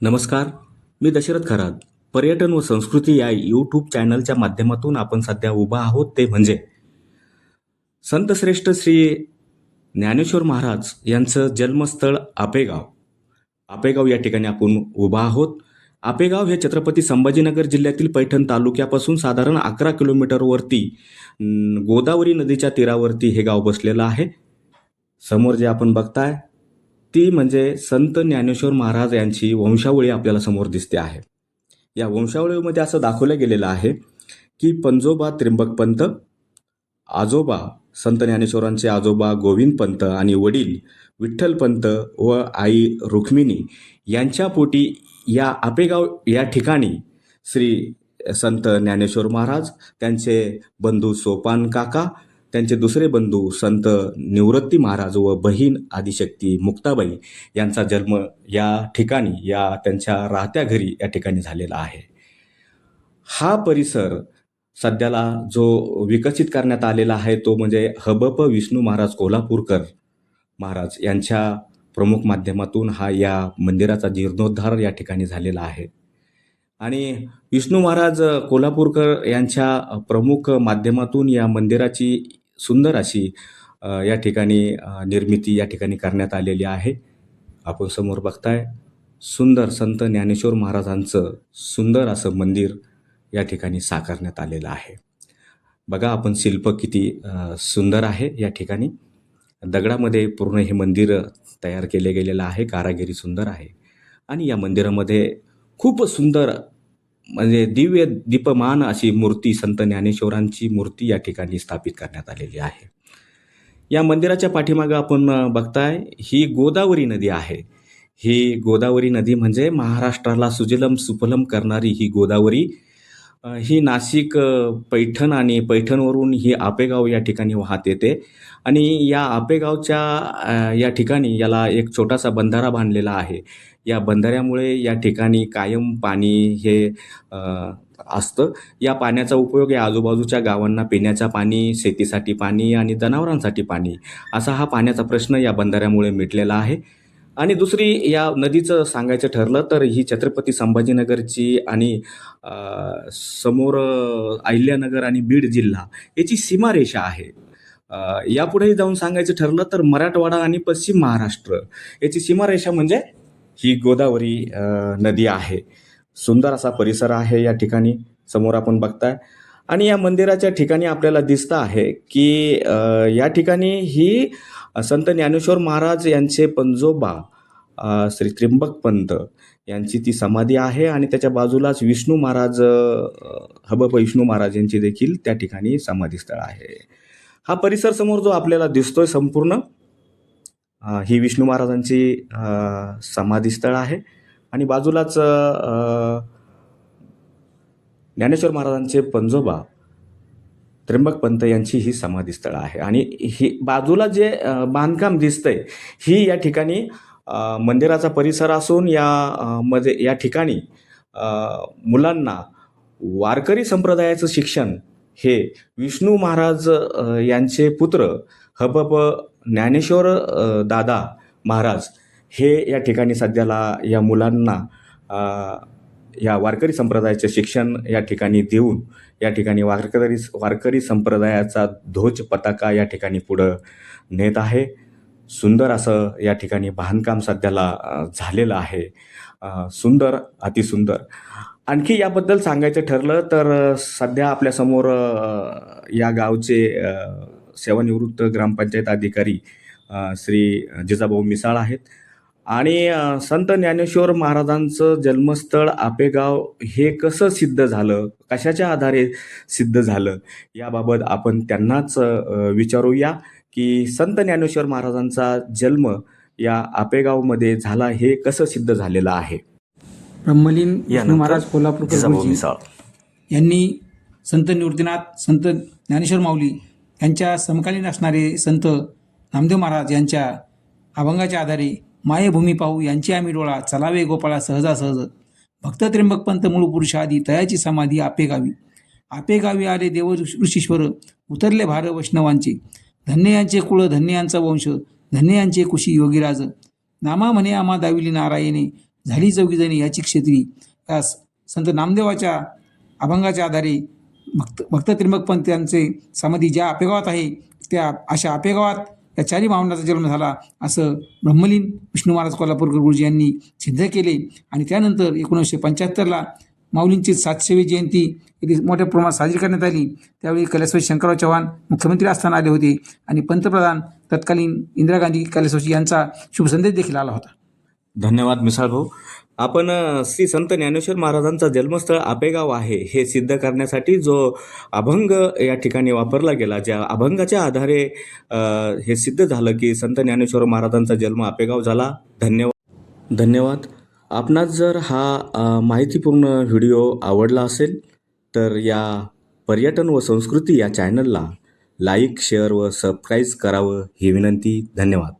नमस्कार मी दशरथ खरात. पर्यटन व संस्कृती या यूट्यूब चॅनलच्या माध्यमातून आपण सध्या उभा आहोत ते म्हणजे संतश्रेष्ठ श्री ज्ञानेश्वर महाराज यांचं जन्मस्थळ आपेगाव. आपेगाव या ठिकाणी आपण उभा आहोत. आपेगाव हे छत्रपती संभाजीनगर जिल्ह्यातील पैठण तालुक्यापासून साधारण अकरा किलोमीटरवरती गोदावरी नदीच्या तीरावरती हे गाव बसलेलं आहे. समोर जे आपण बघताय ती म्हणजे संत ज्ञानेश्वर महाराज यांची वंशावळी आपल्याला समोर दिसते आहे. या वंशावळीमध्ये असं दाखवलं गेलेलं आहे की पंजोबा त्र्यंबक पंत आजोबा संत ज्ञानेश्वरांचे आजोबा गोविंद पंत आणि वडील विठ्ठल पंत व आई रुक्मिणी यांच्या पोटी या आपेगाव या ठिकाणी श्री संत ज्ञानेश्वर महाराज त्यांचे बंधू सोपान काका त्यांचे दुसरे बंधू संत निवृत्ती महाराज व बहीण आदिशक्ती मुक्ताबाई यांचा जन्म या ठिकाणी या त्यांच्या राहत्या घरी या ठिकाणी झालेला आहे. हा परिसर सध्याला जो विकसित करण्यात आलेला आहे तो म्हणजे हबप विष्णू महाराज कोल्हापूरकर महाराज यांच्या प्रमुख माध्यमातून हा या मंदिराचा जीर्णोद्धार या ठिकाणी झालेला आहे. आणि विष्णू महाराज कोल्हापूरकर यांच्या प्रमुख माध्यमातून या मंदिराची सुंदर अशी या ठिकाणी निर्मिती या ठिकाणी करण्यात आलेली आहे. आपण समोर बघताय सुंदर संत ज्ञानेश्वर महाराजांचं सुंदर असं मंदिर या ठिकाणी साकारण्यात आलेलं आहे. बघा आपण शिल्प किती सुंदर आहे या ठिकाणी. दगडामध्ये पूर्ण हे मंदिर तयार केले गेलेलं आहे कारागिरी सुंदर आहे. आणि या मंदिरामध्ये खूप सुंदर म्हणजे दिव्य दीपमान अशी मूर्ती संत ज्ञानेश्वरांची मूर्ती या ठिकाणी स्थापित करण्यात आलेली आहे. या मंदिराच्या पाठीमागं आपण बघताय ही गोदावरी नदी आहे. ही गोदावरी नदी म्हणजे महाराष्ट्राला सुजलम सुफलम करणारी ही गोदावरी ही नाशिक पैठण आणि पैठणवरून ही आपेगाव या ठिकाणी वाहत येते. आणि या आपेगावच्या या ठिकाणी याला एक छोटासा बंधारा बांधलेला आहे. या बंधाऱ्यामुळे या ठिकाणी कायम पाणी हे असतं. या पाण्याचा उपयोग या आजूबाजूच्या गावांना पिण्याच्या पाणी शेतीसाठी पाणी आणि जनावरांसाठी पाणी असा हा पाण्याचा प्रश्न या बंधाऱ्यामुळे मिटलेला आहे. आणि दुसरी या नदीचं सांगायचं ठरलं तर ही छत्रपती संभाजीनगरची आणि समोर अहिल्यानगर आणि बीड जिल्हा याची सीमारेषा आहे. यापुढे जाऊन सांगायचं ठरलं तर मराठवाडा आणि पश्चिम महाराष्ट्र याची सीमारेषा म्हणजे ही गोदावरी नदी आहे. सुंदर असा परिसर आहे या ठिकाणी समोर आपण बघताय. आणि या मंदिराच्या ठिकाणी आपल्याला दिसतं आहे की या ठिकाणी ही संत ज्ञानेश्वर महाराज यांचे पंजोबा श्री त्र्यंबक पंत यांची ती समाधी आहे आणि त्याच्या बाजूलाच विष्णू महाराज अ, हबप विष्णू महाराज यांची देखील त्या ठिकाणी समाधीस्थळ आहे. हा परिसर समोर जो आपल्याला दिसतोय संपूर्ण ही विष्णू महाराजांची समाधीस्थळ आहे आणि बाजूलाच ज्ञानेश्वर महाराजांचे पंजोबा त्र्यंबक पंत यांची ही समाधीस्थळ आहे. आणि ही बाजूला जे बांधकाम दिसतंय ही या ठिकाणी मंदिराचा परिसर असून या मध्ये या ठिकाणी मुलांना वारकरी संप्रदायाचं शिक्षण हे विष्णू महाराज यांचे पुत्र हबप ज्ञानेश्वर दादा महाराज हे या ठिकाणी सध्याला या मुलांना या वारकरी संप्रदायाचे शिक्षण या ठिकाणी देऊन या ठिकाणी वारकरी वारकरी संप्रदायाचा ध्वज पताका या ठिकाणी पुढं नेत आहे. सुंदर असं या ठिकाणी बांधकाम सध्याला झालेलं आहे. सुंदर अतिसुंदर. आणखी याबद्दल सांगायचं ठरलं तर सध्या आपल्यासमोर या गावचे सेवानिवृत्त ग्रामपंचायत अधिकारी श्री जिजाभाऊ मिसाळ आहेत. आणि संत ज्ञानेश्वर महाराजांचं जन्मस्थळ आपेगाव हे कसं सिद्ध झालं? कशाच्या आधारे सिद्ध झालं? याबाबत आपण त्यांनाच विचारूया की संत ज्ञानेश्वर महाराजांचा जन्म या आपेगावमध्ये झाला हे कसं सिद्ध झालेलं आहे? ब्रह्मलीन महाराज कोल्हापूरकर यांनी संत निवृत्तीनाथ संत ज्ञानेश्वर माऊली यांच्या समकालीन असणारे संत नामदेव महाराज यांच्या अभंगाच्या आधारे मायभूमी पाहू यांची आम्ही डोळा चलावे गोपाळा सहजासहज भक्त त्र्यंबकपंत मूळ पुरुषादी तयाची समाधी आपेगावी आपेगावी आले देव ऋषीश्वर उतरले भार वैष्णवांचे. धन्य यांचे कुळ धन्य यांचा वंश धन्य यांचे कुशी योगीराज. नामा म्हणे आम्हा दाविली नारायणे झाली चौघीजणी याची क्षेत्री. या स- संत नामदेवाच्या अभंगाच्या आधारे भक्त भक्त त्रिंबकपंत यांचे समाधी ज्या आपेगावात आहे त्या अशा आपेगावात या चारी भावंडाचा जन्म झाला असं ब्रह्मलीन विष्णू महाराज कोल्हापूरकर गुरुजी यांनी सिद्ध केले. आणि त्यानंतर एकोणीसशे पंच्याहत्तरला माऊलींची सातशेवी जयंती इथे मोठ्या प्रमाणात साजरी करण्यात आली. त्यावेळी कैलासवासी शंकरराव चव्हाण मुख्यमंत्री असताना आले होते आणि पंतप्रधान तत्कालीन इंदिरा गांधी कैलासवासी यांचा शुभसंदेश देखील आला होता. धन्यवाद मिसाळ भाऊ. आपण श्री संत ज्ञानेश्वर महाराजांचा जन्मस्थळ आपेगाव आहे हे सिद्ध करण्यासाठी जो अभंग या ठिकाणी वापरला गेला ज्या अभंगाच्या आधारे हे सिद्ध झालं की संत ज्ञानेश्वर महाराजांचा जन्म आपेगाव झाला. धन्यवाद धन्यवाद. आपणास जर हा माहितीपूर्ण व्हिडिओ आवडला असेल तर या पर्यटन व संस्कृती या चॅनलला लाईक शेअर व सबस्क्राईब करावं ही विनंती. धन्यवाद.